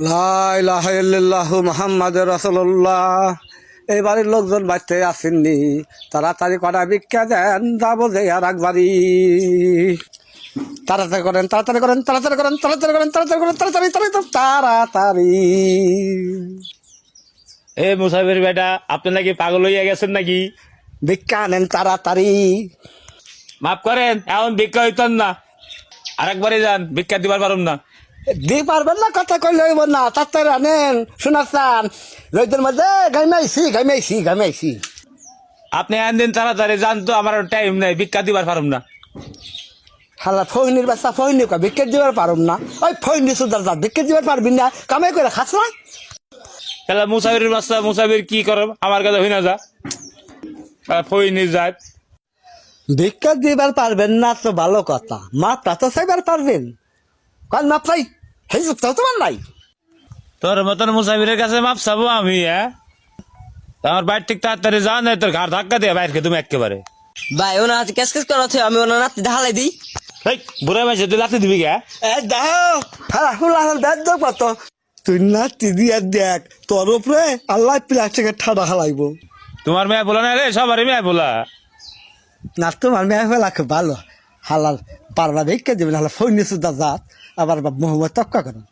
লাহ মোহাম্মদ রসল্লাহ এই বাড়ির লোকজন বাড়তে আসেননি। তাড়াতাড়ি কটা ভিক্ষা দেন যাব যে আর একবারই তাড়াতাড়ি করেন তাড়াতাড়ি করেন তাড়াতাড়ি করেন তাড়াতাড়ি করেন তাড়াতাড়ি করেন তাড়াতাড়ি তাড়াতাড়ি তাড়াতাড়ি। এ মুসাফির বেটা আপনি নাকি পাগল হইয়া গেছেন নাকি? ভিক্ষা নেন তাড়াতাড়ি। মাফ করেন এখন ভিক্ষা হইতেন না। আরেকবারই যান ভিক্ষা দিবার পারুম না। দি পারবেন না কথা কইলে হইব না। তাড়াতাড়ি আনেন। শোনাচ্ছান রোদের মধ্যে গাইমাইছি গাইমাইছি গাইমাইছি আপনি দিন তাড়াতাড়ি যান তো আমার টাইম নাই ভিক্ষা দিবার পারুম না। হালা ফৈনির বাচ্চা ফৈনি কয় বিকেট দিবার পারুম না। ওই ফৈনি সুদার যা বিকেট দিবার পারবি না কামাই করে খাস না। তাহলে মুসাফির বাচ্চা মুসাফির কি করব? আমার কাছে হই না যা। ফই নি যায়। ভিক্ষা দিবার পারবেন না তো ভালো কথা। মাপটা তো চাইবার পারবেন? কাল মাপ চাই সেই যুক্ত তোমার নাই। তোর মতন মুসাফিরের কাছে মাপ চাবো আমি হ্যাঁ? আমার বাইর ঠিক তাড়াতাড়ি যা নাই তোর ঘাড় ধাক্কা দিয়ে বাইরকে তুমি একেবারে ভাই ওনার হাতে ক্যাশ ক্যাশ করা আমি ওনার নাতি ঢালাই দিই। এই বুড়া মাসে তুই লাথি দিবি কে? এ দাও হ্যাঁ হুলা হুল ব্যাগ দাও কত। তুই না তিদি আর দেখ তোর উপরে আল্লাহ প্লাস্টিকের ঠাডা হালাইব। তোমার মেয়ে বলা না রে সবারই মেয়ে বলা। না তোমার মেয়ে ফেলা খুব ভালো। হালাল পারবা ভিক্ষা দিবেন হালা ফৈনি সুদা জাত আবার মোহাম্মদ তক্কা করেন।